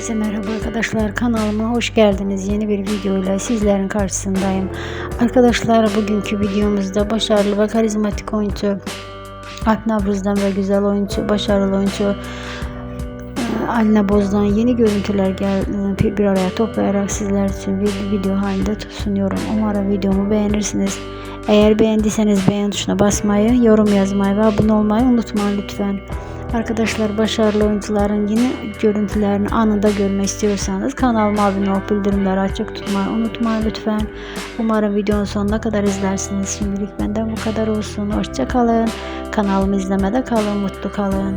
Herkese merhaba arkadaşlar kanalıma hoş geldiniz. Yeni bir videoyla sizlerin karşısındayım. Arkadaşlar bugünkü videomuzda başarılı ve karizmatik oyuncu Alp Navruz'dan ve güzel oyuncu, başarılı oyuncu e, Alina Boz'dan yeni görüntüler bir araya toplayarak sizler için bir video halinde sunuyorum. Umarım videomu beğenirsiniz. Eğer beğendiyseniz beğen tuşuna basmayı, yorum yazmayı ve abone olmayı unutmayın lütfen. Arkadaşlar başarılı oyuncuların yeni görüntülerini anında görmek istiyorsanız kanalıma abone olup bildirimleri açık tutmayı unutmayın lütfen. Umarım videonun sonuna kadar izlersiniz. Şimdilik benden bu kadar olsun. Hoşça kalın. Kanalımı izlemede kalın, mutlu kalın.